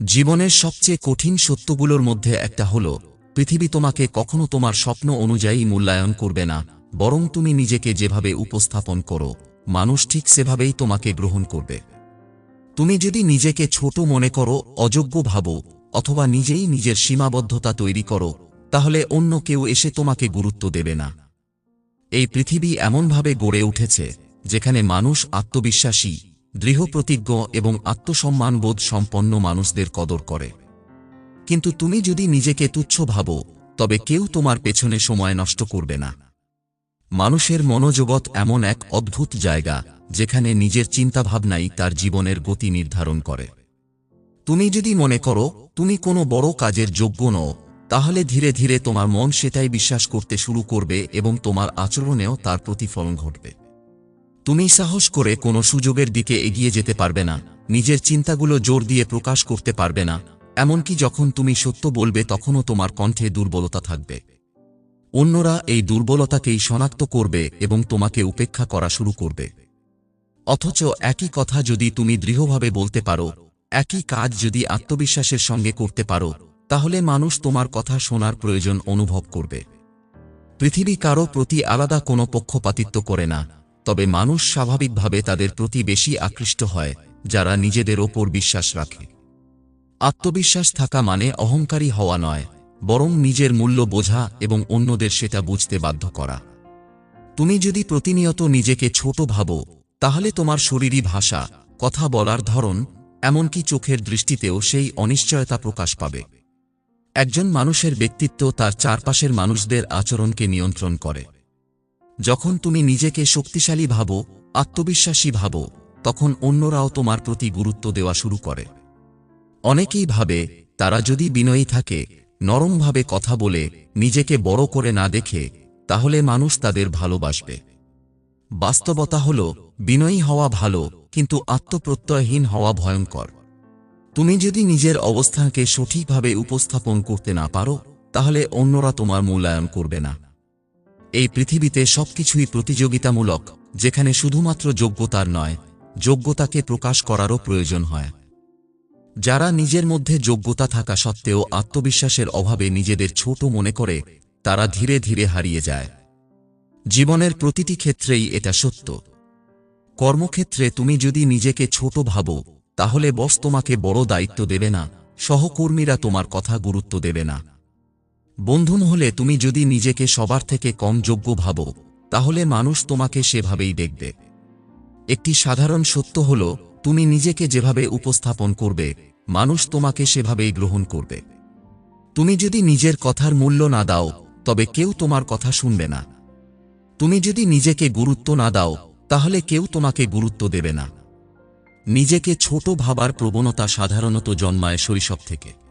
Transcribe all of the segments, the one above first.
জীবনের সবচেয়ে কঠিন সত্যগুলোর মধ্যে একটা হল, পৃথিবী তোমাকে কখনো তোমার স্বপ্ন অনুযায়ী মূল্যায়ন করবে না, বরং তুমি নিজেকে যেভাবে উপস্থাপন করো, মানুষ ঠিক সেভাবেই তোমাকে গ্রহণ করবে। তুমি যদি নিজেকে ছোট মনে করো, অযোগ্য ভাবো, অথবা নিজেই নিজের সীমাবদ্ধতা তৈরি করো, তাহলে অন্য কেউ এসে তোমাকে গুরুত্ব দেবে না। এই পৃথিবী এমনভাবে গড়ে উঠেছে, যেখানে মানুষ আত্মবিশ্বাসী দৃঢ়প্রতিজ্ঞ এবং আত্মসম্মানবোধ সম্পন্ন মানুষদের কদর করে। কিন্তু তুমি যদি নিজেকে তুচ্ছ ভাবো, তবে কেউ তোমার পেছনে সময় নষ্ট করবে না। মানুষের মনোজগৎ এমন এক অদ্ভুত জায়গা, যেখানে নিজের চিন্তাভাবনাই তার জীবনের গতি নির্ধারণ করে। তুমি যদি মনে করো, তুমি কোনো বড় কাজের যোগ্য নও, তাহলে ধীরে ধীরে তোমার মন সেটাই বিশ্বাস করতে শুরু করবে এবং তোমার আচরণেও তার প্রতিফলন ঘটবে। তুমি সাহস করে কোনো সুযোগের দিকে এগিয়ে যেতে পারবে না। নিজের চিন্তাগুলো জোর দিয়ে প্রকাশ করতে পারবে না। এমনকি যখন তুমি সত্য বলবে, তখনও তোমার কণ্ঠে দুর্বলতা থাকবে। অন্যরা এই দুর্বলতাকেই শনাক্ত করবে এবং তোমাকে উপেক্ষা করা শুরু করবে। অথচ একই কথা যদি তুমি দৃঢ়ভাবে বলতে পারো, একই কাজ যদি আত্মবিশ্বাসের সঙ্গে করতে পারো, তাহলে মানুষ তোমার কথা শোনার প্রয়োজন অনুভব করবে। পৃথিবী কারও প্রতি আলাদা কোনো পক্ষপাতিত্ব করে না। তবে মানুষ স্বাভাবিকভাবে তাদের প্রতি বেশি আকৃষ্ট হয়, যারা নিজেদের ওপর বিশ্বাস রাখে। আত্মবিশ্বাস থাকা মানে অহংকারী হওয়া নয়, বরং নিজের মূল্য বোঝা এবং অন্যদের সেটা বুঝতে বাধ্য করা। তুমি যদি প্রতিনিয়ত নিজেকে ছোট ভাবো, তাহলে তোমার শরীরী ভাষা, কথা বলার ধরন, এমনকি চোখের দৃষ্টিতেও সেই অনিশ্চয়তা প্রকাশ পাবে। একজন মানুষের ব্যক্তিত্ব তার চারপাশের মানুষদের আচরণকে নিয়ন্ত্রণ করে। যখন তুমি নিজেকে শক্তিশালী ভাবো, আত্মবিশ্বাসী ভাবো, তখন অন্যরাও তোমার প্রতি গুরুত্ব দেওয়া শুরু করে। অনেকেই ভাবে, তারা যদি বিনয়ী থাকে, নরমভাবে কথা বলে, নিজেকে বড় করে না দেখে, তাহলে মানুষ তাদের ভালোবাসবে। বাস্তবতা হল, বিনয়ী হওয়া ভালো, কিন্তু আত্মপ্রত্যয়হীন হওয়া ভয়ঙ্কর। তুমি যদি নিজের অবস্থানকে সঠিকভাবে উপস্থাপন করতে না পারো, তাহলে অন্যরা তোমার মূল্যায়ন করবে না। এই পৃথিবীতে সবকিছুই প্রতিযোগিতামূলক, যেখানে শুধুমাত্র যোগ্যতার নয়, যোগ্যতাকে প্রকাশ করারও প্রয়োজন হয়। যারা নিজের মধ্যে যোগ্যতা থাকা সত্ত্বেও আত্মবিশ্বাসের অভাবে নিজেদের ছোট মনে করে, তারা ধীরে ধীরে হারিয়ে যায়। জীবনের প্রতিটি ক্ষেত্রেই এটা সত্য। কর্মক্ষেত্রে তুমি যদি নিজেকে ছোট ভাবো, তাহলে বস তোমাকে বড় দায়িত্ব দেবে না, সহকর্মীরা তোমার কথা গুরুত্ব দেবে না। বন্ধু হলে তুমি যদি নিজেকে সবার থেকে কম যোগ্য ভাবো, তাহলে মানুষ তোমাকে সেভাবেই দেখবে। একটি সাধারণ সত্য হল, তুমি নিজেকে যেভাবে উপস্থাপন করবে, মানুষ তোমাকে সেভাবেই গ্রহণ করবে। তুমি যদি নিজের কথার মূল্য না দাও, তবে কেউ তোমার কথা শুনবে না। তুমি যদি নিজেকে গুরুত্ব না দাও, তাহলে কেউ তোমাকে গুরুত্ব দেবে না। নিজেকে ছোট ভাবার প্রবণতা সাধারণত জন্মায় শৈশব থেকে।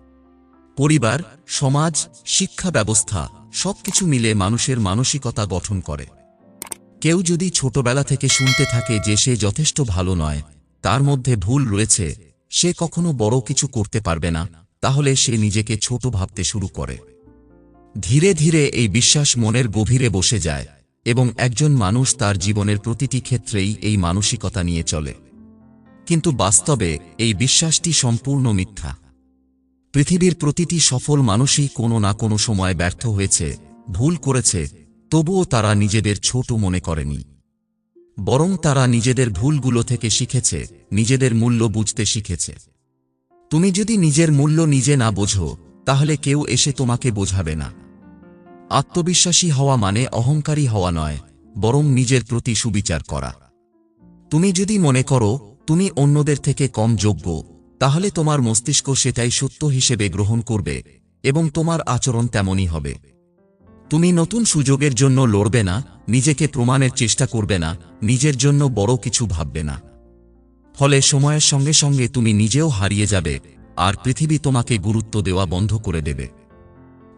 পরিবার, সমাজ, শিক্ষা ব্যবস্থা, সবকিছু মিলে মানুষের মানসিকতা গঠন করে। কেউ যদি ছোটবেলা থেকে শুনতে থাকে যে সে যথেষ্ট ভালো নয়, তার মধ্যে ভুল রয়েছে, সে কখনো বড় কিছু করতে পারবে না, তাহলে সে নিজেকে ছোট ভাবতে শুরু করে। ধীরে ধীরে এই বিশ্বাস মনের গভীরে বসে যায় এবং একজন মানুষ তার জীবনের প্রতিটি ক্ষেত্রেই এই মানসিকতা নিয়ে চলে। কিন্তু বাস্তবে এই বিশ্বাসটি সম্পূর্ণ মিথ্যা। পৃথিবীর প্রতিটি সফল মানুষই কোনো না কোনো সময় ব্যর্থ হয়েছে, ভুল করেছে, তবুও তারা নিজেদের ছোট মনে করেনি। বরং তারা নিজেদের ভুলগুলো থেকে শিখেছে, নিজেদের মূল্য বুঝতে শিখেছে। তুমি যদি নিজের মূল্য নিজে না বোঝো, তাহলে কেউ এসে তোমাকে বোঝাবে না। আত্মবিশ্বাসী হওয়া মানে অহংকারী হওয়া নয়, বরং নিজের প্রতি সুবিচার করা। তুমি যদি মনে করো, তুমি অন্যদের থেকে কম যোগ্য তাহলে তোমার মস্তিষ্ক সেটাই সত্য হিসেবে গ্রহণ করবে, এবং তোমার আচরণ তেমনই হবে। তুমি নতুন সুযোগের জন্য লড়বে না, নিজেকে প্রমাণের চেষ্টা করবে না, নিজের জন্য বড় কিছু ভাববে না। ফলে সময়ের সঙ্গে সঙ্গে তুমি নিজেও হারিয়ে যাবে, আর পৃথিবী তোমাকে গুরুত্ব দেওয়া বন্ধ করে দেবে।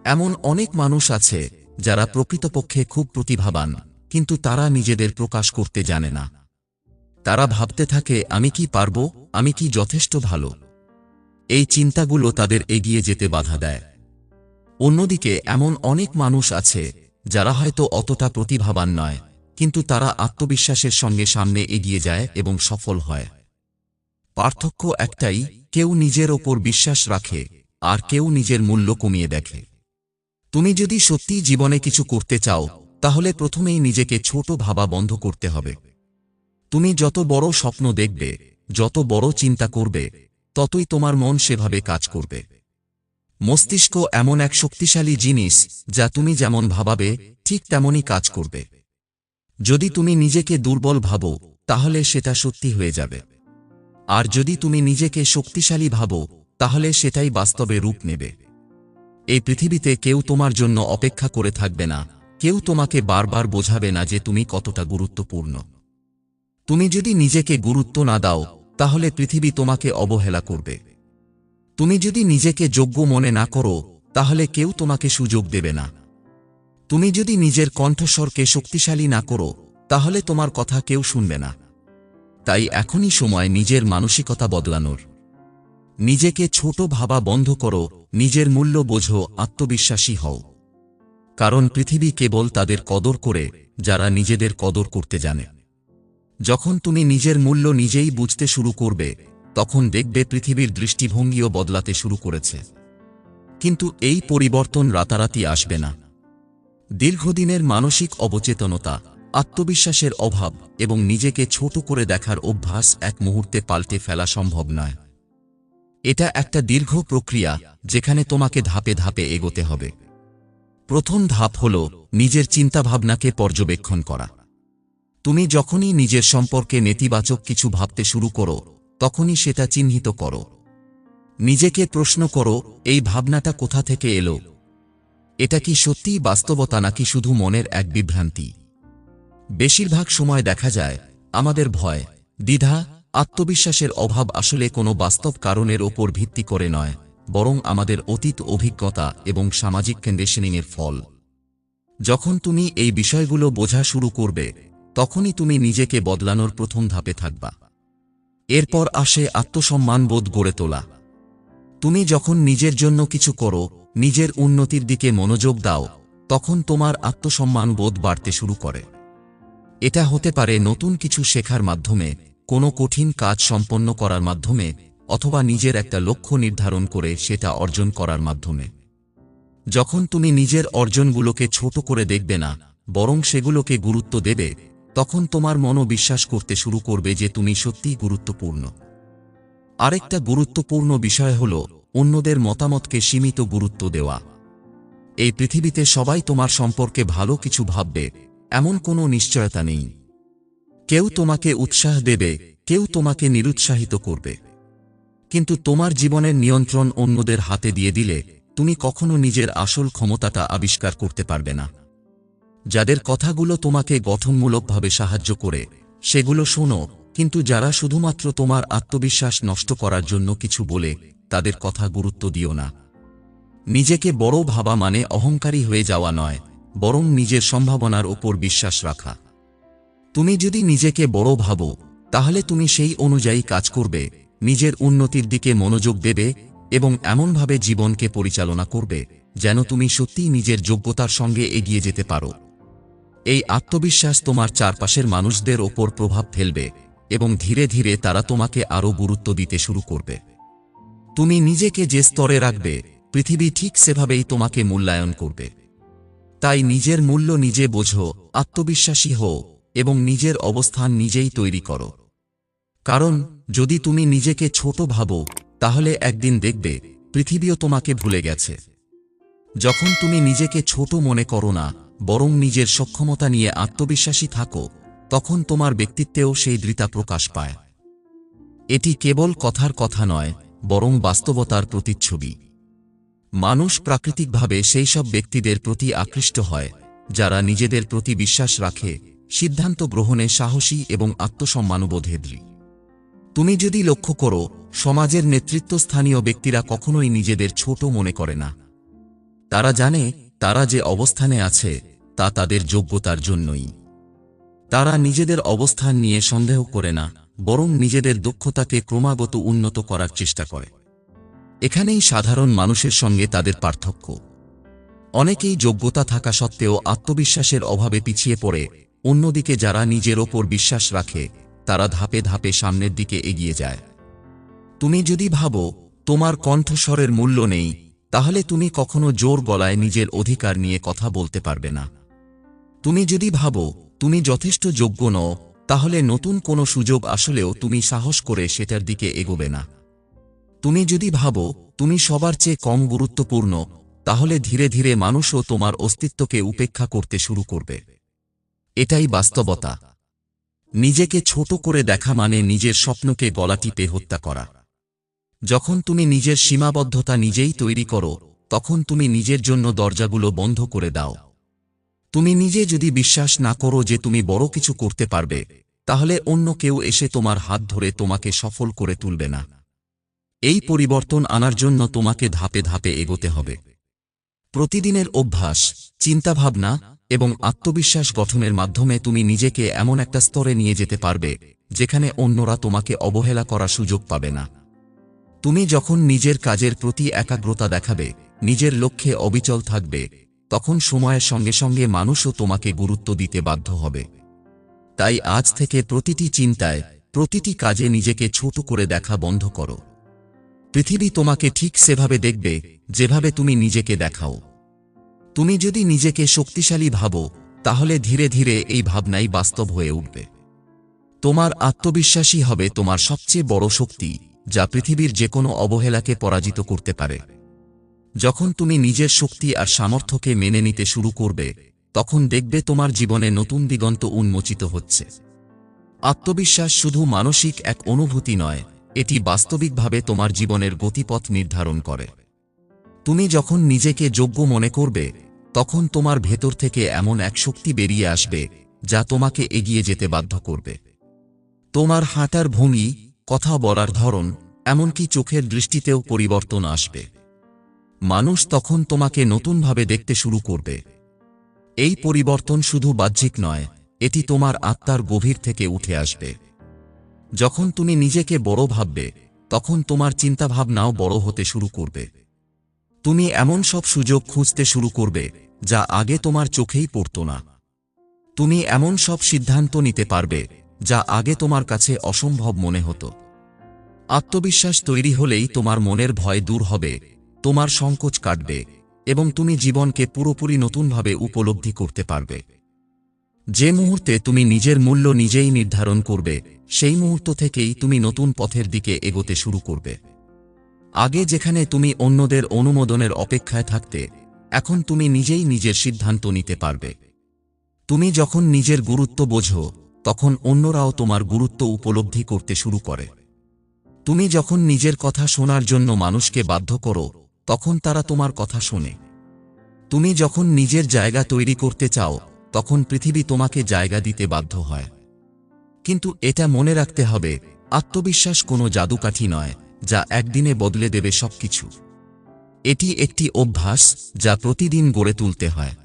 এমন অনেক মানুষ আছে, যারা প্রকৃতপক্ষে খুব প্রতিভাবান, কিন্তু তারা নিজেদের প্রকাশ করতে জানে না। তারা ভাবতে থাকে, আমি কি পারব, আমি কি যথেষ্ট ভালো? এই চিন্তাগুলো তাদের এগিয়ে যেতে বাধা দেয়। অন্যদিকে, এমন অনেক মানুষ আছে, যারা হয়তো অতটা প্রতিভাবান নয়, কিন্তু তারা আত্মবিশ্বাসের সঙ্গে সামনে এগিয়ে যায় এবং সফল হয়। পার্থক্য একটাই, কেউ নিজের ওপর বিশ্বাস রাখে, আর কেউ নিজের মূল্য কমিয়ে দেখে। তুমি যদি সত্যিই জীবনে কিছু করতে চাও, তাহলে প্রথমেই নিজেকে ছোট ভাবা বন্ধ করতে হবে। তুমি যত বড় স্বপ্ন দেখবে, যত বড় চিন্তা করবে, ততই তোমার মন সেভাবে কাজ করবে। মস্তিষ্ক এমন এক শক্তিশালী জিনিস, যা তুমি যেমন ভাবাবে, ঠিক তেমনই কাজ করবে। যদি তুমি নিজেকে দুর্বল ভাবো, তাহলে সেটা সত্যি হয়ে যাবে। আর যদি তুমি নিজেকে শক্তিশালী ভাবো, তাহলে সেটাই বাস্তবে রূপ নেবে। এই পৃথিবীতে কেউ তোমার জন্য অপেক্ষা করে থাকবে না, কেউ তোমাকে বারবার বোঝাবে না যে তুমি কতটা গুরুত্বপূর্ণ। তুমি যদি নিজেকে গুরুত্ব না দাও, তাহলে পৃথিবী তোমাকে অবহেলা করবে। তুমি যদি নিজেকে যোগ্য মনে না করো, তাহলে কেউ তোমাকে সুযোগ দেবে না। তুমি যদি নিজের কণ্ঠস্বরকে শক্তিশালী না করো, তাহলে তোমার কথা কেউ শুনবে না। তাই এখনই সময় নিজের মানসিকতা বদলানোর। নিজেকে ছোট ভাবা বন্ধ করো, নিজের মূল্য বোঝো, আত্মবিশ্বাসী হও। কারণ পৃথিবী কেবল তাদের কদর করে, যারা নিজেদের কদর করতে জানে। যখন তুমি নিজের মূল্য নিজেই বুঝতে শুরু করবে, তখন দেখবে পৃথিবীর দৃষ্টিভঙ্গিও বদলাতে শুরু করেছে। কিন্তু এই পরিবর্তন রাতারাতি আসবে না। দীর্ঘদিনের মানসিক অবচেতনতা, আত্মবিশ্বাসের অভাব এবং নিজেকে ছোট করে দেখার অভ্যাস এক মুহূর্তে পাল্টে ফেলা সম্ভব নয়। এটা একটা দীর্ঘ প্রক্রিয়া যেখানে তোমাকে ধাপে ধাপে এগোতে হবে। প্রথম ধাপ হল নিজের চিন্তাভাবনাকে পর্যবেক্ষণ করা। তুমি যখনই নিজের সম্পর্কে নেতিবাচক কিছু ভাবতে শুরু করো, তখনই সেটা চিহ্নিত করো। নিজেকে প্রশ্ন করো, এই ভাবনাটা কোথা থেকে এলো? এটা কি সত্যিই বাস্তবতা নাকি শুধু মনের এক বিভ্রান্তি? বেশিরভাগ সময় দেখা যায়, আমাদের ভয়, দ্বিধা, আত্মবিশ্বাসের অভাব আসলে কোনো বাস্তব কারণের ওপর ভিত্তি করে নয়, বরং আমাদের অতীত অভিজ্ঞতা এবং সামাজিক কন্ডিশনিংয়ের ফল। যখন তুমি এই বিষয়গুলো বোঝা শুরু করবে তখনই তুমি নিজেকে বদলানোর প্রথম ধাপে থাকবা। এরপর আসে আত্মসম্মানবোধ গড়ে তোলা। তুমি যখন নিজের জন্য কিছু করো, নিজের উন্নতির দিকে মনোযোগ দাও, তখন তোমার আত্মসম্মান বোধ বাড়তে শুরু করে। এটা হতে পারে নতুন কিছু শেখার মাধ্যমে, কোনো কঠিন কাজ সম্পন্ন করার মাধ্যমে, অথবা নিজের একটা লক্ষ্য নির্ধারণ করে সেটা অর্জন করার মাধ্যমে। যখন তুমি নিজের অর্জনগুলোকে ছোট করে দেখবে না, বরং সেগুলোকে গুরুত্ব দেবে তখন তোমার মনও বিশ্বাস করতে শুরু করবে যে তুমি সত্যিই গুরুত্বপূর্ণ। আরেকটা গুরুত্বপূর্ণ বিষয় হল, অন্যদের মতামতকে সীমিত গুরুত্ব দেওয়া। এই পৃথিবীতে সবাই তোমার সম্পর্কে ভালো কিছু ভাববে, এমন কোনো নিশ্চয়তা নেই। কেউ তোমাকে উৎসাহ দেবে, কেউ তোমাকে নিরুৎসাহিত করবে। কিন্তু তোমার জীবনের নিয়ন্ত্রণ অন্যদের হাতে দিয়ে দিলে, তুমি কখনো নিজের আসল ক্ষমতাটা আবিষ্কার করতে পারবে না। যাদের কথাগুলো তোমাকে গঠনমূলকভাবে সাহায্য করে, সেগুলো শোনো, কিন্তু যারা শুধুমাত্র তোমার আত্মবিশ্বাস নষ্ট করার জন্য কিছু বলে, তাদের কথা গুরুত্ব দিও না। নিজেকে বড় ভাবা মানে অহংকারী হয়ে যাওয়া নয়, বরং নিজের সম্ভাবনার ওপর বিশ্বাস রাখা। তুমি যদি নিজেকে বড় ভাবো, তাহলে তুমি সেই অনুযায়ী কাজ করবে, নিজের উন্নতির দিকে মনোযোগ দেবে, এবং এমনভাবে জীবনকে পরিচালনা করবে, যেন তুমি সত্যিই নিজের যোগ্যতার সঙ্গে এগিয়ে যেতে পারো। এই আত্মবিশ্বাস তোমার চারপাশের মানুষদের ওপর প্রভাব ফেলবে এবং ধীরে ধীরে তারা তোমাকে আরও গুরুত্ব দিতে শুরু করবে। তুমি নিজেকে যে স্তরে রাখবে, পৃথিবী ঠিক সেভাবেই তোমাকে মূল্যায়ন করবে। তাই নিজের মূল্য নিজে বোঝো, আত্মবিশ্বাসী হও এবং নিজের অবস্থান নিজেই তৈরি করো। কারণ, যদি তুমি নিজেকে ছোট ভাবো, তাহলে একদিন দেখবে পৃথিবীও তোমাকে ভুলে গেছে। যখন তুমি নিজেকে ছোট মনে করো না বরং নিজের সক্ষমতা নিয়ে আত্মবিশ্বাসী থাকো, তখন তোমার ব্যক্তিত্বেও সেই দৃতা প্রকাশ পায়। এটি কেবল কথার কথা নয়, বরং বাস্তবতার প্রতিচ্ছবি। মানুষ প্রাকৃতিকভাবে সেই সব ব্যক্তিদের প্রতি আকৃষ্ট হয়, যারা নিজেদের প্রতি বিশ্বাস রাখে, সিদ্ধান্ত গ্রহণে সাহসী এবং আত্মসম্মানবোধে দৃঢ়। তুমি যদি লক্ষ্য করো, সমাজের নেতৃত্বস্থানীয় ব্যক্তিরা কখনোই নিজেদের ছোট মনে করে না। তারা জানে তারা যে অবস্থানে আছে, তা তাদের যোগ্যতার জন্যই। তারা নিজেদের অবস্থান নিয়ে সন্দেহ করে না, বরং নিজেদের দক্ষতাকে ক্রমাগত উন্নত করার চেষ্টা করে। এখানেই সাধারণ মানুষের সঙ্গে তাদের পার্থক্য। অনেকেই যোগ্যতা থাকা সত্ত্বেও আত্মবিশ্বাসের অভাবে পিছিয়ে পড়ে, অন্যদিকে যারা নিজের ওপর বিশ্বাস রাখে, তারা ধাপে ধাপে সামনের দিকে এগিয়ে যায়। তুমি যদি ভাবো, তোমার কণ্ঠস্বরের মূল্য নেই তাহলে তুমি কখনো জোর গলায় নিজের অধিকার নিয়ে কথা বলতে পারবে না। তুমি যদি ভাবো, তুমি যথেষ্ট যোগ্য নও, তাহলে নতুন কোনো সুযোগ আসলেও তুমি সাহস করে সেটার দিকে এগোবে না। তুমি যদি ভাবো, তুমি সবার চেয়ে কম গুরুত্বপূর্ণ, তাহলে ধীরে ধীরে মানুষও তোমার অস্তিত্বকে উপেক্ষা করতে শুরু করবে। এটাই বাস্তবতা। নিজেকে ছোট করে দেখা মানে নিজের স্বপ্নকে গলা টিপে হত্যা করা। যখন তুমি নিজের সীমাবদ্ধতা নিজেই তৈরি করো, তখন তুমি নিজের জন্য দরজাগুলো বন্ধ করে দাও। তুমি নিজে যদি বিশ্বাস না করো যে তুমি বড় কিছু করতে পারবে, তাহলে অন্য কেউ এসে তোমার হাত ধরে তোমাকে সফল করে তুলবে না। এই পরিবর্তন আনার জন্য তোমাকে ধাপে ধাপে এগোতে হবে। প্রতিদিনের অভ্যাস, চিন্তাভাবনা এবং আত্মবিশ্বাস গঠনের মাধ্যমে তুমি নিজেকে এমন একটা স্তরে নিয়ে যেতে পারবে, যেখানে অন্যরা তোমাকে অবহেলা করার সুযোগ পাবে না। তুমি যখন নিজের কাজের প্রতি একাগ্রতা দেখাবে, নিজের লক্ষ্যে অবিচল থাকবে, তখন সময়ের সঙ্গে সঙ্গে মানুষও তোমাকে গুরুত্ব দিতে বাধ্য হবে। তাই আজ থেকে প্রতিটি চিন্তায়, প্রতিটি কাজে নিজেকে ছোট করে দেখা বন্ধ করো। পৃথিবী তোমাকে ঠিক সেভাবে দেখবে, যেভাবে তুমি নিজেকে দেখাও। তুমি যদি নিজেকে শক্তিশালী ভাবো, তাহলে ধীরে ধীরে এই ভাবনাই বাস্তব হয়ে উঠবে। তোমার আত্মবিশ্বাসী হবে তোমার সবচেয়ে বড় শক্তি। যা পৃথিবীর যে কোনো অবহেলাকে পরাজিত করতে পারে। যখন তুমি নিজের শক্তি আর সামর্থ্যকে মেনে নিতে শুরু করবে, তখন দেখবে তোমার জীবনে নতুন দিগন্ত উন্মোচিত হচ্ছে। আত্মবিশ্বাস শুধু মানসিক এক অনুভূতি নয়, এটি বাস্তবিকভাবে তোমার জীবনের গতিপথ নির্ধারণ করে। তুমি যখন নিজেকে যোগ্য মনে করবে, তখন তোমার ভেতর থেকে এমন এক শক্তি বেরিয়ে আসবে, যা তোমাকে এগিয়ে যেতে বাধ্য করবে। তোমার হাঁটার ভঙ্গি কথা বলার ধরন, এমনকি চোখের দৃষ্টিতেও পরিবর্তন আসবে। মানুষ তখন তোমাকে নতুনভাবে দেখতে শুরু করবে। এই পরিবর্তন শুধু বাহ্যিক নয়, এটি তোমার আত্মার গভীর থেকে উঠে আসবে। যখন তুমি নিজেকে বড় ভাববে, তখন তোমার চিন্তাভাবনাও বড় হতে শুরু করবে। তুমি এমন সব সুযোগ খুঁজতে শুরু করবে, যা আগে তোমার চোখেই পড়ত না। তুমি এমন সব সিদ্ধান্ত নিতে পারবে যা আগে তোমার কাছে অসম্ভব মনে হতো। আত্মবিশ্বাস তৈরি হলেই তোমার মনের ভয় দূর হবে, তোমার সংকোচ কাটবে, এবং তুমি জীবনকে পুরোপুরি নতুনভাবে উপলব্ধি করতে পারবে। যে মুহূর্তে তুমি নিজের মূল্য নিজেই নির্ধারণ করবে, সেই মুহূর্ত থেকেই তুমি নতুন পথের দিকে এগোতে শুরু করবে। আগে যেখানে তুমি অন্যদের অনুমোদনের অপেক্ষায় থাকতে, এখন তুমি নিজেই নিজের সিদ্ধান্ত নিতে পারবে। তুমি যখন নিজের গুরুত্ব বোঝো তখন অন্যরাও তোমার গুরুত্ব উপলব্ধি করতে শুরু করে। তুমি যখন নিজের কথা শোনার জন্য মানুষকে বাধ্য করো, তখন তারা তোমার কথা শোনে। তুমি যখন নিজের জায়গা তৈরি করতে চাও, তখন পৃথিবী তোমাকে জায়গা দিতে বাধ্য হয়। কিন্তু এটা মনে রাখতে হবে, আত্মবিশ্বাস কোনো জাদুকাঠি নয়, যা একদিনে বদলে দেবে সবকিছু। এটি একটি অভ্যাস যা প্রতিদিন গড়ে তুলতে হয়।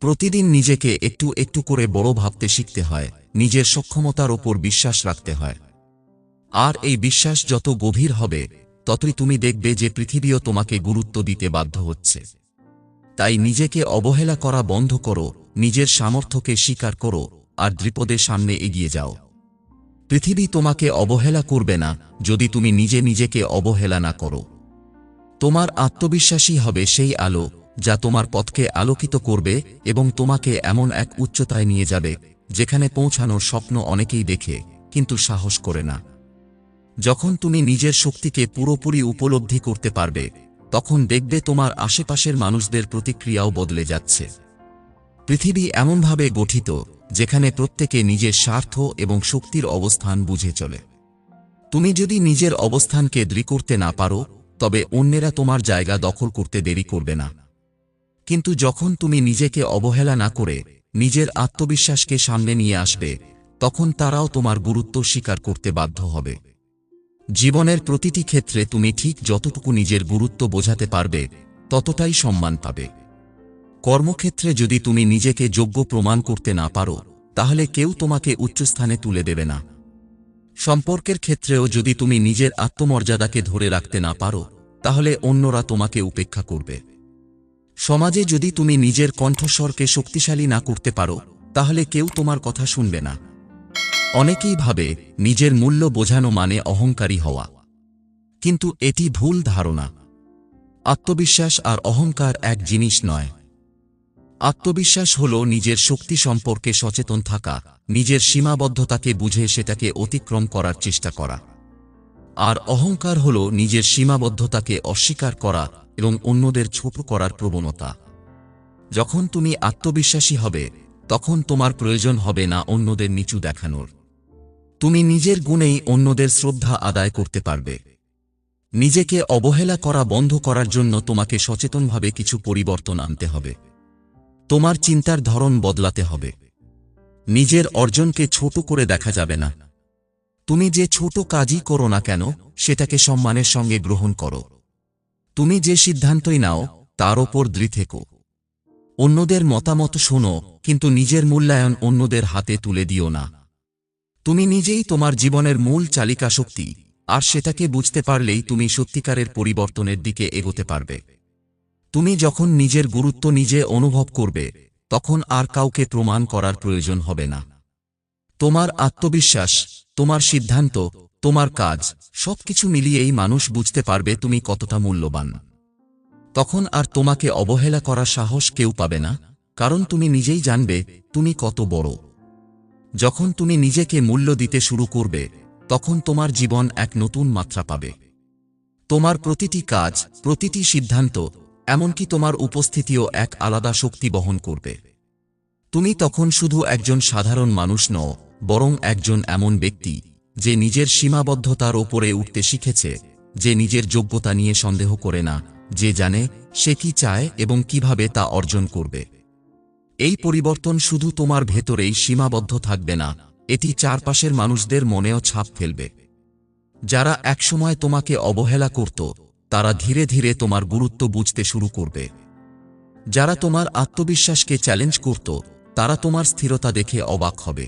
প্রতিদিন নিজেকে একটু একটু করে বড় ভাবতে শিখতে হয়। নিজের সক্ষমতার ওপর বিশ্বাস রাখতে হয়। আর এই বিশ্বাস যত গভীর হবে, ততই তুমি দেখবে যে পৃথিবীও তোমাকে গুরুত্ব দিতে বাধ্য হচ্ছে। তাই নিজেকে অবহেলা করা বন্ধ করো, নিজের সামর্থ্যকে স্বীকার করো, আর দ্বিপদের সামনে এগিয়ে যাও। পৃথিবী তোমাকে অবহেলা করবে না, যদি তুমি নিজে নিজেকে অবহেলা না করো। তোমার আত্মবিশ্বাসী হবে সেই আলো, যা তোমার পথকে আলোকিত করবে এবং তোমাকে এমন এক উচ্চতায় নিয়ে যাবে যেখানে পৌঁছানোর স্বপ্ন অনেকেই দেখে, কিন্তু সাহস করে না। যখন তুমি নিজের শক্তিকে পুরোপুরি উপলব্ধি করতে পারবে, তখন দেখবে তোমার আশেপাশের মানুষদের প্রতিক্রিয়াও বদলে যাচ্ছে। পৃথিবী এমনভাবে গঠিত, যেখানে প্রত্যেকে নিজের স্বার্থ এবং শক্তির অবস্থান বুঝে চলে। তুমি যদি নিজের অবস্থানকে দৃঢ় করতে না পারো, তবে অন্যেরা তোমার জায়গা দখল করতে দেরি করবে না। কিন্তু যখন তুমি নিজেকে অবহেলা না করে নিজের আত্মবিশ্বাসকে সামনে নিয়ে আসবে, তখন তারাও তোমার গুরুত্ব স্বীকার করতে বাধ্য হবে। জীবনের প্রতিটি ক্ষেত্রে তুমি ঠিক যতটুকু নিজের গুরুত্ব বোঝাতে পারবে, ততটাই সম্মান পাবে। কর্মক্ষেত্রে যদি তুমি নিজেকে যোগ্য প্রমাণ করতে না পারো, তাহলে কেউ তোমাকে উচ্চস্থানে তুলে দেবে না। সম্পর্কের ক্ষেত্রেও যদি তুমি নিজের আত্মমর্যাদাকে ধরে রাখতে না পারো, তাহলে অন্যরা তোমাকে উপেক্ষা করবে। সমাজে যদি তুমি নিজের কণ্ঠস্বরকে শক্তিশালী না করতে পারো, তাহলে কেউ তোমার কথা শুনবে না। অনেকেই ভাবে, নিজের মূল্য বোঝানো মানে অহংকারী হওয়া। কিন্তু এটি ভুল ধারণা। আত্মবিশ্বাস আর অহংকার এক জিনিস নয়। আত্মবিশ্বাস হল নিজের শক্তি সম্পর্কে সচেতন থাকা, নিজের সীমাবদ্ধতাকে বুঝে সেটাকে অতিক্রম করার চেষ্টা করা। আর অহংকার হল নিজের সীমাবদ্ধতাকে অস্বীকার করা এবং অন্যদের ছোট করার প্রবণতা। যখন তুমি আত্মবিশ্বাসী হবে, তখন তোমার প্রয়োজন হবে না অন্যদের নিচু দেখানোর। তুমি নিজের গুণেই অন্যদের শ্রদ্ধা আদায় করতে পারবে। নিজেকে অবহেলা করা বন্ধ করার জন্য তোমাকে সচেতনভাবে কিছু পরিবর্তন আনতে হবে। তোমার চিন্তার ধরন বদলাতে হবে। নিজের অর্জনকে ছোট করে দেখা যাবে না। তুমি যে ছোট কাজই করো না কেন, সেটাকে সম্মানের সঙ্গে গ্রহণ করো। তুমি যে সিদ্ধান্তই নাও, তার ওপর দৃঢ় অন্যদের মতামত শোনো, কিন্তু নিজের মূল্যায়ন অন্যদের হাতে তুলে দিও না। তুমি নিজেই তোমার জীবনের মূল চালিকা শক্তি, আর সেটাকে বুঝতে পারলেই তুমি সত্যিকারের পরিবর্তনের দিকে এগোতে পারবে। তুমি যখন নিজের গুরুত্ব নিজে অনুভব করবে, তখন আর কাউকে প্রমাণ করার প্রয়োজন হবে না। তোমার আত্মবিশ্বাস, তোমার সিদ্ধান্ত তোমার কাজ সব সবকিছু মিলিয়েই মানুষ বুঝতে পারবে তুমি কতটা মূল্যবান। তখন আর তোমাকে অবহেলা করার সাহস কেউ পাবে না, কারণ তুমি নিজেই জানবে তুমি কত বড়। যখন তুমি নিজেকে মূল্য দিতে শুরু করবে, তখন তোমার জীবন এক নতুন মাত্রা পাবে। তোমার প্রতিটি কাজ, প্রতিটি সিদ্ধান্ত, এমনকি তোমার উপস্থিতিও এক আলাদা শক্তি বহন করবে। তুমি তখন শুধু একজন সাধারণ মানুষ নও, বরং একজন এমন ব্যক্তি যে নিজের সীমাবদ্ধতার ওপরে উঠতে শিখেছে, যে নিজের যোগ্যতা নিয়ে সন্দেহ করে না, যে জানে সে কি চায় এবং কীভাবে তা অর্জন করবে। এই পরিবর্তন শুধু তোমার ভেতরেই সীমাবদ্ধ থাকবে না, এটি চারপাশের মানুষদের মনেও ছাপ ফেলবে। যারা একসময় তোমাকে অবহেলা করত, তারা ধীরে ধীরে তোমার গুরুত্ব বুঝতে শুরু করবে। যারা তোমার আত্মবিশ্বাসকে চ্যালেঞ্জ করত, তারা তোমার স্থিরতা দেখে অবাক হবে।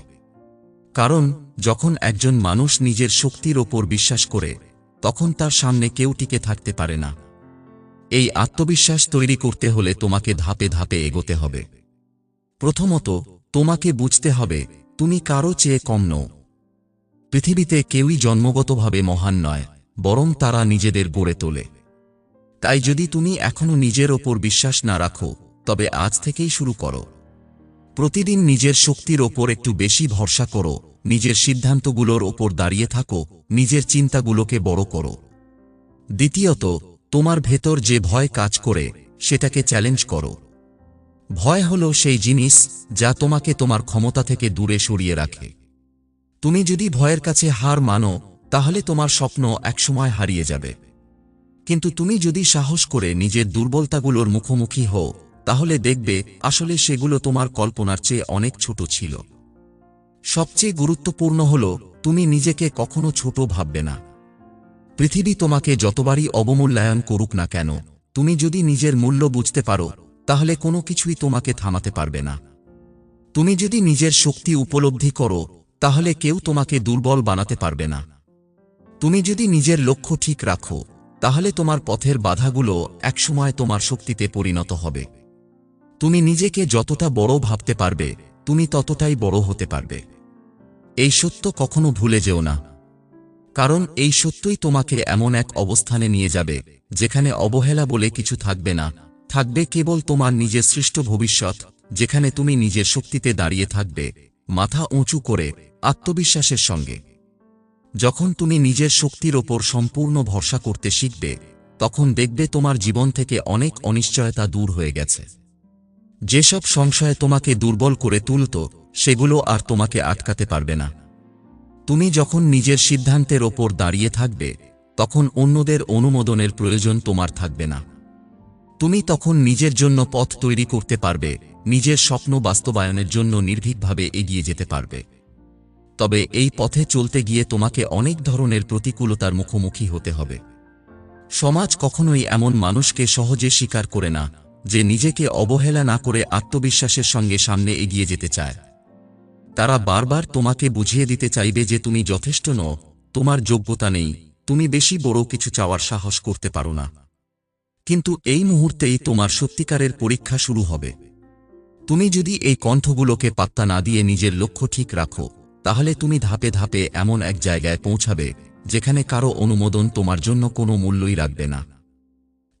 কারণ যখন একজন মানুষ নিজের শক্তির ওপর বিশ্বাস করে, তখন তার সামনে কেউ টিকে থাকতে পারে না। এই আত্মবিশ্বাস তৈরি করতে হলে তোমাকে ধাপে ধাপে এগোতে হবে। প্রথমত, তোমাকে বুঝতে হবে, তুমি কারও চেয়ে কম নও। পৃথিবীতে কেউই জন্মগতভাবে মহান নয়, বরং তারা নিজেদের গড়ে তোলে। তাই যদি তুমি এখনও নিজের ওপর বিশ্বাস না রাখো, তবে আজ থেকেই শুরু করো। প্রতিদিন নিজের শক্তির ওপর একটু বেশি ভরসা করো, নিজের সিদ্ধান্তগুলোর ওপর দাঁড়িয়ে থাকো, নিজের চিন্তাগুলোকে বড় করো। দ্বিতীয়ত, তোমার ভেতর যে ভয় কাজ করে, সেটাকে চ্যালেঞ্জ করো। ভয় হল সেই জিনিস যা তোমাকে তোমার ক্ষমতা থেকে দূরে সরিয়ে রাখে। তুমি যদি ভয়ের কাছে হার মানো, তাহলে তোমার স্বপ্ন একসময় হারিয়ে যাবে। কিন্তু তুমি যদি সাহস করে নিজের দুর্বলতাগুলোর মুখোমুখি হও তাহলে দেখবে, আসলে সেগুলো তোমার কল্পনার চেয়ে অনেক ছোট ছিল। সবচেয়ে গুরুত্বপূর্ণ হল, তুমি নিজেকে কখনো ছোট ভাববে না। পৃথিবী তোমাকে যতবারই অবমূল্যায়ন করুক না কেন, তুমি যদি নিজের মূল্য বুঝতে পারো, তাহলে কোনো কিছুই তোমাকে থামাতে পারবে না। তুমি যদি নিজের শক্তি উপলব্ধি করো, তাহলে কেউ তোমাকে দুর্বল বানাতে পারবে না। তুমি যদি নিজের লক্ষ্য ঠিক রাখো, তাহলে তোমার পথের বাধাগুলো একসময় তোমার শক্তিতে পরিণত হবে। তুমি নিজেকে যতটা বড় ভাবতে পারবে, তুমি ততটাই বড় হতে পারবে। এই সত্য কখনো ভুলে যেও না। কারণ এই সত্যই তোমাকে এমন এক অবস্থানে নিয়ে যাবে, যেখানে অবহেলা বলে কিছু থাকবে না। থাকবে কেবল তোমার নিজের সৃষ্ট ভবিষ্যৎ, যেখানে তুমি নিজের শক্তিতে দাঁড়িয়ে থাকবে, মাথা উঁচু করে, আত্মবিশ্বাসের সঙ্গে। যখন তুমি নিজের শক্তির ওপর সম্পূর্ণ ভরসা করতে শিখবে, তখন দেখবে তোমার জীবন থেকে অনেক অনিশ্চয়তা দূর হয়ে গেছে। যেসব সংশয় তোমাকে দুর্বল করে তুলত, সেগুলো আর তোমাকে আটকাতে পারবে না। তুমি যখন নিজের সিদ্ধান্তের ওপর দাঁড়িয়ে থাকবে, তখন অন্যদের অনুমোদনের প্রয়োজন তোমার থাকবে না। তুমি তখন নিজের জন্য পথ তৈরি করতে পারবে, নিজের স্বপ্ন বাস্তবায়নের জন্য নির্ভীকভাবে এগিয়ে যেতে পারবে। তবে এই পথে চলতে গিয়ে তোমাকে অনেক ধরনের প্রতিকূলতার মুখোমুখি হতে হবে। সমাজ কখনোই এমন মানুষকে সহজে স্বীকার করে না যে নিজেকে অবহেলা না করে আত্মবিশ্বাসের সঙ্গে সামনে এগিয়ে যেতে চায়। তারা বারবার তোমাকে বুঝিয়ে দিতে চাইবে যে তুমি যথেষ্ট নও, তোমার যোগ্যতা নেই, তুমি বেশি বড় কিছু চাওয়ার সাহস করতে পারো না। কিন্তু এই মুহূর্তেই তোমার সত্যিকারের পরীক্ষা শুরু হবে। তুমি যদি এই কণ্ঠগুলোকে পাত্তা না দিয়ে নিজের লক্ষ্য ঠিক রাখো, তাহলে তুমি ধাপে ধাপে এমন এক জায়গায় পৌঁছাবে, যেখানে কারও অনুমোদন তোমার জন্য কোনো মূল্যই রাখবে না।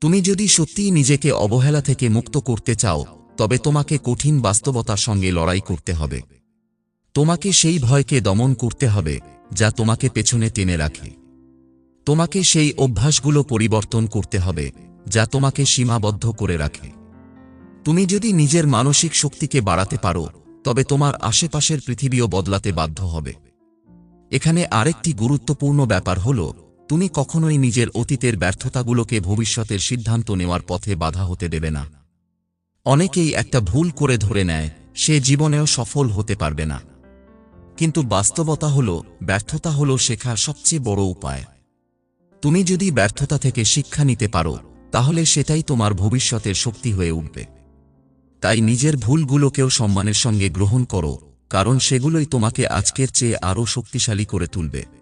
তুমি যদি সত্যিই নিজেকে অবহেলা থেকে মুক্ত করতে চাও, তবে তোমাকে কঠিন বাস্তবতার সঙ্গে লড়াই করতে হবে। তোমাকে সেই ভয়কে দমন করতে হবে, যা তোমাকে পেছনে টেনে রাখে। তোমাকে সেই অভ্যাসগুলো পরিবর্তন করতে হবে, যা তোমাকে সীমাবদ্ধ করে রাখে। তুমি যদি নিজের মানসিক শক্তিকে বাড়াতে পারো, তবে তোমার আশেপাশের পৃথিবীও বদলাতে বাধ্য হবে। এখানে আরেকটি গুরুত্বপূর্ণ ব্যাপার হল তুমি কখনোই নিজের অতীতের ব্যর্থতাগুলোকে ভবিষ্যতের সিদ্ধান্ত নেওয়ার পথে বাধা হতে দেবে না। অনেকেই একটা ভুল করে ধরে নেয়, সে জীবনেও সফল হতে পারবে না। কিন্তু বাস্তবতা হল, ব্যর্থতা হল শেখার সবচেয়ে বড় উপায়। তুমি যদি ব্যর্থতা থেকে শিক্ষা নিতে পারো, তাহলে সেটাই তোমার ভবিষ্যতের শক্তি হয়ে উঠবে। তাই নিজের ভুলগুলোকেও সম্মানের সঙ্গে গ্রহণ করো, কারণ সেগুলোই তোমাকে আজকের চেয়ে আরও শক্তিশালী করে তুলবে।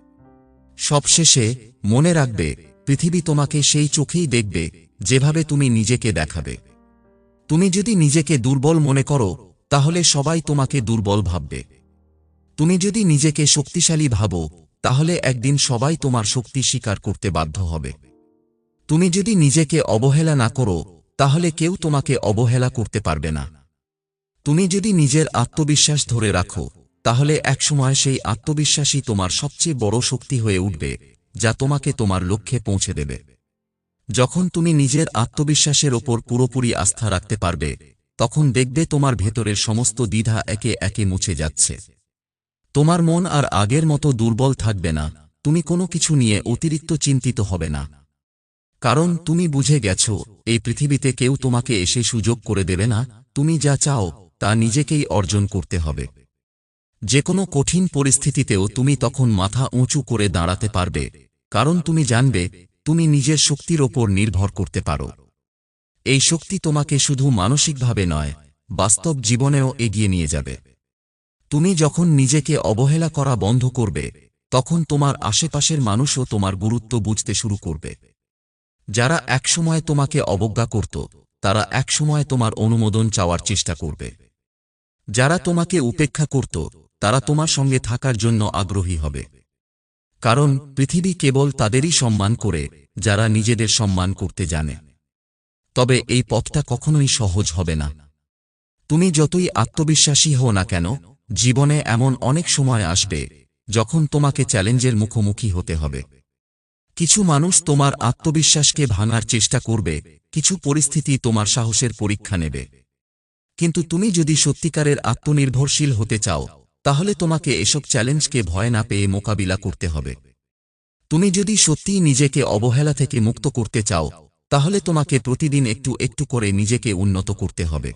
সবশেষে মনে রাখবে, পৃথিবী তোমাকে সেই চোখেই দেখবে, যেভাবে তুমি নিজেকে দেখাবে। তুমি যদি নিজেকে দুর্বল মনে করো, তাহলে সবাই তোমাকে দুর্বল ভাববে। তুমি যদি নিজেকে শক্তিশালী ভাবো, তাহলে একদিন সবাই তোমার শক্তি স্বীকার করতে বাধ্য হবে। তুমি যদি নিজেকে অবহেলা না করো, তাহলে কেউ তোমাকে অবহেলা করতে পারবে না। তুমি যদি নিজের আত্মবিশ্বাস ধরে রাখো তাহলে একসময় সেই আত্মবিশ্বাসই তোমার সবচেয়ে বড় শক্তি হয়ে উঠবে, যা তোমাকে তোমার লক্ষ্যে পৌঁছে দেবে। যখন তুমি নিজের আত্মবিশ্বাসের ওপর পুরোপুরি আস্থা রাখতে পারবে, তখন দেখবে তোমার ভেতরের সমস্ত দ্বিধা একে একে মুছে যাচ্ছে। তোমার মন আর আগের মতো দুর্বল থাকবে না, তুমি কোনো কিছু নিয়ে অতিরিক্ত চিন্তিত হবে না। কারণ তুমি বুঝে গেছ, এই পৃথিবীতে কেউ তোমাকে এসে সুযোগ করে দেবে না, তুমি যা চাও, তা নিজেকেই অর্জন করতে হবে। যে কোনো কঠিন পরিস্থিতিতেও তুমি তখন মাথা উঁচু করে দাঁড়াতে পারবে, কারণ তুমি জানবে, তুমি নিজের শক্তির ওপর নির্ভর করতে পারো। এই শক্তি তোমাকে শুধু মানসিকভাবে নয়, বাস্তব জীবনেও এগিয়ে নিয়ে যাবে। তুমি যখন নিজেকে অবহেলা করা বন্ধ করবে, তখন তোমার আশেপাশের মানুষও তোমার গুরুত্ব বুঝতে শুরু করবে। যারা একসময় তোমাকে অবজ্ঞা করত, তারা একসময় তোমার অনুমোদন চাওয়ার চেষ্টা করবে। যারা তোমাকে উপেক্ষা করত তারা তোমার সঙ্গে থাকার জন্য আগ্রহী হবে। কারণ পৃথিবী কেবল তাদেরই সম্মান করে, যারা নিজেদের সম্মান করতে জানে। তবে এই পথটা কখনোই সহজ হবে না। তুমি যতই আত্মবিশ্বাসী হও না কেন, জীবনে এমন অনেক সময় আসবে, যখন তোমাকে চ্যালেঞ্জের মুখোমুখি হতে হবে। কিছু মানুষ তোমার আত্মবিশ্বাসকে ভাঙার চেষ্টা করবে, কিছু পরিস্থিতি তোমার সাহসের পরীক্ষা নেবে। কিন্তু তুমি যদি সত্যিকারের আত্মনির্ভরশীল হতে চাও তাহলে তোমাকে এসব চ্যালেঞ্জকে ভয় না পেয়ে মোকাবিলা করতে হবে। তুমি যদি সত্যিই নিজেকে অবহেলা থেকে মুক্ত করতে চাও, তাহলে তোমাকে প্রতিদিন একটু একটু করে নিজেকে উন্নত করতে হবে।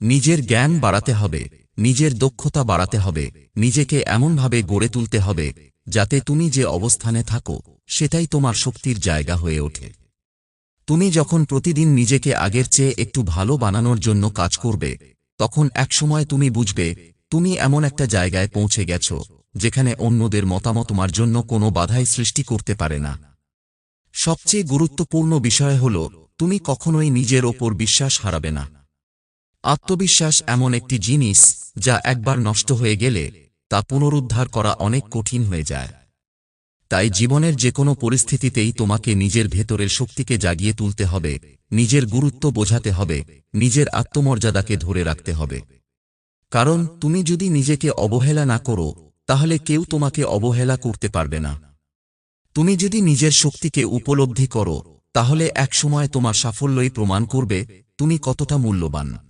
নিজের জ্ঞান বাড়াতে হবে, নিজের দক্ষতা বাড়াতে হবে, নিজেকে এমনভাবে গড়ে তুলতে হবে, যাতে তুমি যে অবস্থানে থাকো, সেটাই তোমার শক্তির জায়গা হয়ে ওঠে। তুমি যখন প্রতিদিন নিজেকে আগের চেয়ে একটু ভালো বানানোর জন্য কাজ করবে, তখন একসময় তুমি বুঝবে তুমি এমন একটা জায়গায় পৌঁছে গেছ, যেখানে অন্যদের মতামত তোমার জন্য কোনো বাধাই সৃষ্টি করতে পারে না। সবচেয়ে গুরুত্বপূর্ণ বিষয় হল, তুমি কখনোই নিজের ওপর বিশ্বাস হারাবে না। আত্মবিশ্বাস এমন একটি জিনিস, যা একবার নষ্ট হয়ে গেলে, তা পুনরুদ্ধার করা অনেক কঠিন হয়ে যায়। তাই জীবনের যে কোনো পরিস্থিতিতেই তোমাকে নিজের ভেতরের শক্তিকে জাগিয়ে তুলতে হবে, নিজের গুরুত্ব বোঝাতে হবে, নিজের আত্মমর্যাদাকে ধরে রাখতে হবে। কারণ তুমি যদি নিজেকে অবহেলা না করো, তাহলে কেউ তোমাকে অবহেলা করতে পারবে না। তুমি যদি নিজের শক্তিকে উপলব্ধি করো, তাহলে একসময় তোমার সাফল্যই প্রমাণ করবে, তুমি কতটা মূল্যবান।